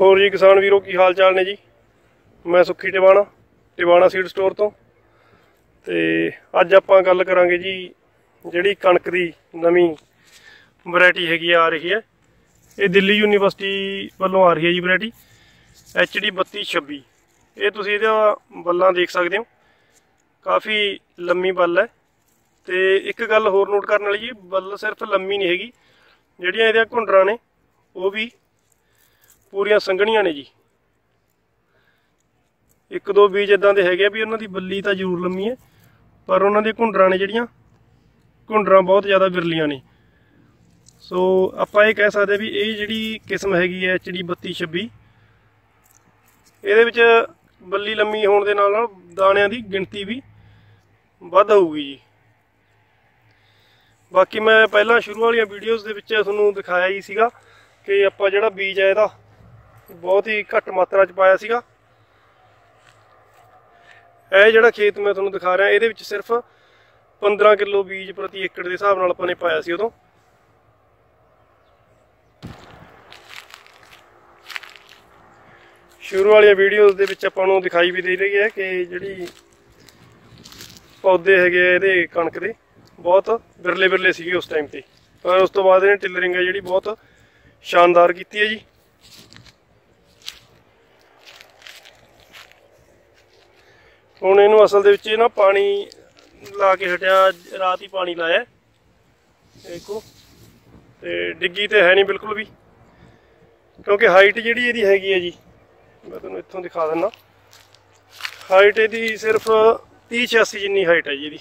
ਹੋਰ ਜੀ ਕਿਸਾਨ ਵੀਰੋ ਕੀ ਹਾਲ ਚਾਲ ਨੇ ਜੀ? ਮੈਂ ਸੁੱਖੀ ਟਿਵਾਣਾ ਟਿਵਾਣਾ ਸੀਡ ਸਟੋਰ ਤੋਂ। ਤੇ ਅੱਜ ਆਪਾਂ ਗੱਲ ਕਰਾਂਗੇ ਜੀ ਜਿਹੜੀ ਕਣਕ ਦੀ ਨਵੀਂ ਵੈਰਾਈਟੀ ਹੈਗੀ ਆ ਰਹੀ ਹੈ। ਇਹ ਦਿੱਲੀ ਯੂਨੀਵਰਸਿਟੀ ਵੱਲੋਂ ਆ ਰਹੀ ਹੈ ਜੀ ਵੈਰਾਈਟੀ HD 3226 ਇਹ ਤੁਸੀਂ ਇਹਦਾ ਬੱਲਾਂ ਦੇਖ ਸਕਦੇ ਹੋ। ਕਾਫੀ ਲੰਮੀ ਬੱਲ ਹੈ। ਤੇ ਇੱਕ ਗੱਲ ਹੋਰ ਨੋਟ ਕਰਨ ਵਾਲੀ ਜੀ ਬੱਲ ਸਿਰਫ ਲੰਮੀ ਨਹੀਂ ਹੈਗੀ। ਜਿਹੜੀਆਂ ਇਹਦੀਆਂ ਘੁੰਡਰਾਂ ਨੇ, ਉਹ ਵੀ ਪੂਰੀਆਂ ਸੰਘਣੀਆਂ ਨੇ ਜੀ। ਇੱਕ ਦੋ ਬੀਜ ਇਦਾਂ ਦੇ ਹੈਗੇ ਆ ਵੀ ਉਹਨਾਂ ਦੀ ਬੱਲੀ ਤਾਂ ਜ਼ਰੂਰ ਲੰਮੀ ਹੈ, ਪਰ ਉਹਨਾਂ ਦੀਆਂ ਘੁੰਡਰਾਂ ਨੇ ਜਿਹੜੀਆਂ, ਘੁੰਡਰਾਂ ਬਹੁਤ ਜ਼ਿਆਦਾ ਵਿਰਲੀਆਂ ਨੇ। ਸੋ ਆਪਾਂ ਇਹ ਕਹਿ ਸਕਦੇ ਵੀ ਇਹ ਜਿਹੜੀ ਕਿਸਮ ਹੈਗੀ ਹੈ HD 3226 ਇਹਦੇ ਵਿੱਚ ਬੱਲੀ ਲੰਮੀ ਹੋਣ ਦੇ ਨਾਲ ਨਾਲ ਦਾਣਿਆਂ ਦੀ ਗਿਣਤੀ ਵੀ ਵੱਧ ਹੋਊਗੀ ਜੀ। ਬਾਕੀ ਮੈਂ ਪਹਿਲਾਂ ਸ਼ੁਰੂ ਵਾਲੀਆਂ ਵੀਡੀਓਜ਼ ਦੇ ਵਿੱਚ ਤੁਹਾਨੂੰ ਦਿਖਾਇਆ ਹੀ ਸੀਗਾ ਕਿ ਆਪਾਂ ਜਿਹੜਾ ਬੀਜ ਹੈ ਇਹਦਾ ਬਹੁਤ ਹੀ ਘੱਟ ਮਾਤਰਾ 'ਚ ਪਾਇਆ ਸੀਗਾ। ਇਹ ਜਿਹੜਾ ਖੇਤ ਮੈਂ ਤੁਹਾਨੂੰ ਦਿਖਾ ਰਿਹਾ, ਇਹਦੇ ਵਿੱਚ ਸਿਰਫ 15 ਕਿਲੋ ਬੀਜ ਪ੍ਰਤੀ ਏਕੜ ਦੇ ਹਿਸਾਬ ਨਾਲ ਆਪਾਂ ਨੇ ਪਾਇਆ ਸੀ ਉਦੋਂ। ਸ਼ੁਰੂ ਵਾਲੀਆਂ ਵੀਡੀਓਜ਼ ਦੇ ਵਿੱਚ ਆਪਾਂ ਨੂੰ ਦਿਖਾਈ ਵੀ ਦੇ ਰਹੀ ਹੈ ਕਿ ਜਿਹੜੀ ਪੌਦੇ ਹੈਗੇ ਆ ਇਹਦੇ ਕਣਕ ਦੇ, ਬਹੁਤ ਬਿਰਲੇ ਬਿਰਲੇ ਸੀਗੇ ਉਸ ਟਾਈਮ ਤੇ। ਪਰ ਉਸ ਤੋਂ ਬਾਅਦ ਇਹਨੇ ਟਿਲਰਿੰਗ ਹੈ ਜਿਹੜੀ ਬਹੁਤ ਸ਼ਾਨਦਾਰ ਕੀਤੀ ਹੈ ਜੀ। ਹੁਣ ਇਹਨੂੰ ਅਸਲ ਦੇ ਵਿੱਚ ਇਹ ਨਾ ਪਾਣੀ ਲਾ ਕੇ ਹਟਿਆ, ਰਾਤ ਹੀ ਪਾਣੀ ਲਾਇਆ। ਦੇਖੋ, ਤੇ ਡਿੱਗੀ ਤੇ ਹੈ ਨਹੀਂ ਬਿਲਕੁਲ ਵੀ। ਕਿਉਂਕਿ ਹਾਈਟ ਜਿਹੜੀ ਇਹਦੀ ਹੈਗੀ ਹੈ ਜੀ, ਮੈਂ ਤੁਹਾਨੂੰ ਇੱਥੋਂ ਦਿਖਾ ਦਿੰਦਾ। ਹਾਈਟ ਇਹਦੀ ਸਿਰਫ 30 86 ਜਿੰਨੀ ਹਾਈਟ ਹੈ ਜੀ ਇਹਦੀ।